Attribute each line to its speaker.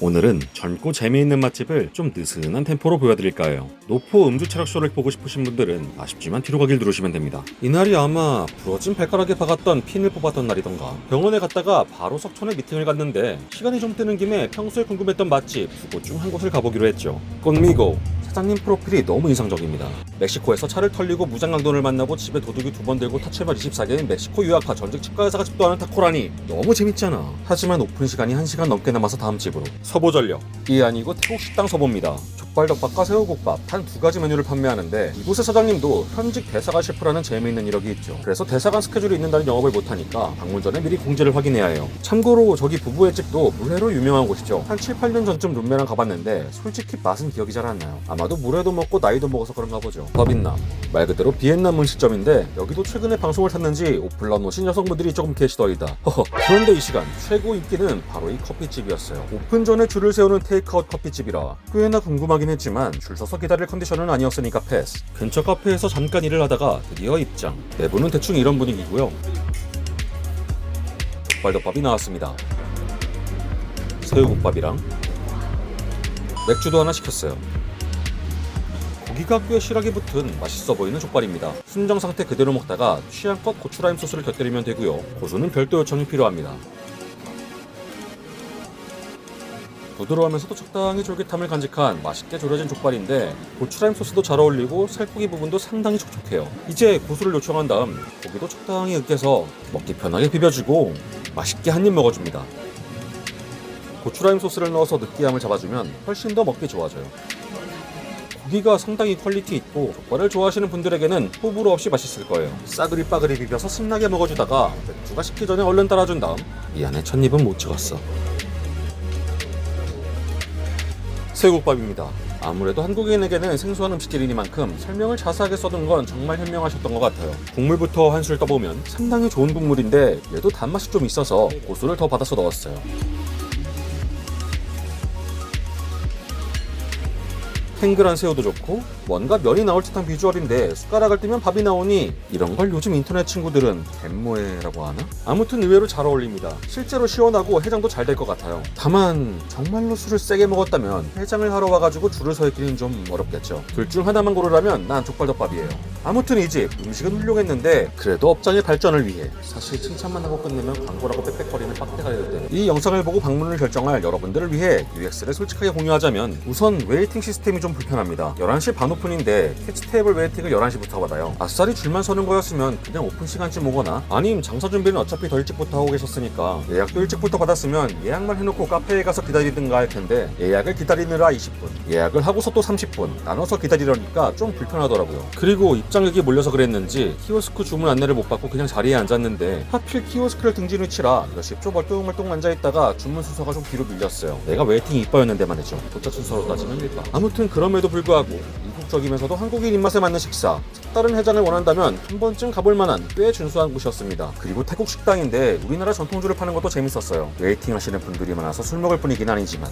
Speaker 1: 오늘은 젊고 재미있는 맛집을 좀 느슨한 템포로 보여드릴까요? 노포 음주 체력 쇼를 보고 싶으신 분들은 아쉽지만 뒤로 가길 누르시면 됩니다. 이날이 아마 부러진 발가락에 박았던 핀을 뽑았던 날이던가 병원에 갔다가 바로 석촌에 미팅을 갔는데 시간이 좀 뜨는 김에 평소에 궁금했던 맛집 두 곳 중 한 곳을 가보기로 했죠. 꽃미고 사장님 프로필이 너무 인상적입니다. 멕시코에서 차를 털리고 무장강도를 만나고 집에 도둑이 두 번 들고 타체발 24개인 멕시코 유학파 전직 치과의사가 집도하는 타코라니 너무 재밌잖아. 하지만 오픈 시간이 1시간 넘게 남아서 다음 집으로 서보전력 이 아니고 태국 식당 서보입니다. 족발덮밥과 새우국밥 단 두 가지 메뉴를 판매하는데 이곳의 사장님도 현직 대사관 셰프라는 재미있는 이력이 있죠. 그래서 대사관 스케줄이 있는 날은 영업을 못하니까 방문 전에 미리 공지를 확인해야 해요. 참고로 저기 부부의 집도 물회로 유명한 곳이죠. 한 7, 8년 전쯤 룸메랑 가봤는데 솔직히 맛은 기억이 잘 안 나요. 아마도 물회도 먹고 나이도 먹어서 그런가 보죠. 법인남 말 그대로 비엔남 음식점인데 여기도 최근에 방송을 탔는지 오플라 놓으신 여성분들이 조금 계시더이다. 그런데 이 시간 최고 인기는 바로 이 커피집이었어요. 오픈 전에 줄을 세우는 테이크아웃 커피집이라 꽤나 궁금하긴 했지만 줄 서서 기다릴 컨디션은 아니었으니까 패스. 근처 카페에서 잠깐 일을 하다가 드디어 입장. 내부는 대충 이런 분위기고요. 족발덮밥이 나왔습니다. 새우국밥이랑 맥주도 하나 시켰어요. 고기가 꽤 실하게 붙은 맛있어 보이는 족발입니다. 순정 상태 그대로 먹다가 취향껏 고추라임 소스를 곁들이면 되고요. 고수는 별도 요청이 필요합니다. 부드러우면서도 적당히 쫄깃함을 간직한 맛있게 졸여진 족발인데 고추라임 소스도 잘 어울리고 살코기 부분도 상당히 촉촉해요. 이제 고수를 요청한 다음 고기도 적당히 으깨서 먹기 편하게 비벼주고 맛있게 한 입 먹어줍니다. 고추라임 소스를 넣어서 느끼함을 잡아주면 훨씬 더 먹기 좋아져요. 고기가 상당히 퀄리티 있고 족발을 좋아하시는 분들에게는 호불호 없이 맛있을 거예요. 싸그리 빠그리 비벼서 신나게 먹어주다가 맥주가 식기 전에 얼른 따라준 다음 미안해 첫 입은 못 찍었어. 새우국밥입니다. 아무래도 한국인에게는 생소한 음식들이니만큼 설명을 자세하게 써둔 건 정말 현명하셨던 것 같아요. 국물부터 한술 떠보면 상당히 좋은 국물인데 얘도 단맛이 좀 있어서 고수를 더 받아서 넣었어요. 탱글한 새우도 좋고 뭔가 면이 나올 듯한 비주얼인데 숟가락을 뜨면 밥이 나오니 이런 걸 요즘 인터넷 친구들은 갯모에라고 하나? 아무튼 의외로 잘 어울립니다. 실제로 시원하고 해장도 잘 될 것 같아요. 다만 정말로 술을 세게 먹었다면 해장을 하러 와가지고 줄을 서 있기는 좀 어렵겠죠. 둘 중 하나만 고르라면 난 족발덮밥이에요. 아무튼 이 집 음식은 훌륭했는데 그래도 업장의 발전을 위해 사실 칭찬만 하고 끝내면 광고라고 빽빽거리는 빡대가 될 때. 이 영상을 보고 방문을 결정할 여러분들을 위해 UX를 솔직하게 공유하자면 우선 웨이팅 시스템이 좀 불편합니다. 11시 반 오픈인데 캐치 테이블 웨이팅을 11시부터 받아요. 아싸리 줄만 서는 거였으면 그냥 오픈 시간쯤 오거나 아님 장사 준비는 어차피 더 일찍부터 하고 계셨으니까 예약도 일찍부터 받았으면 예약만 해놓고 카페에 가서 기다리든가 할 텐데 예약을 기다리느라 20분 예약을 하고서 또 30분 나눠서 기다리려니까 좀 불편하더라고요. 그리고 입장객이 몰려서 그랬는지 키오스크 주문 안내를 못 받고 그냥 자리에 앉았는데 하필 키오스크를 등진 위치라 몇십 초 멀뚱멀뚱 앉아있다가 주문 순서가 좀 뒤로 밀렸어요. 내가 웨이팅이 이뻐였는데 말이죠. 도착 순서로 따지면 일바. 아무튼 그럼에도 불구하고 이국적이면서도 한국인 입맛에 맞는 식사 색다른 해장을 원한다면 한 번쯤 가볼 만한 꽤 준수한 곳이었습니다. 그리고 태국 식당인데 우리나라 전통주를 파는 것도 재밌었어요. 웨이팅 하시는 분들이 많아서 술 먹을 분위기는 아니지만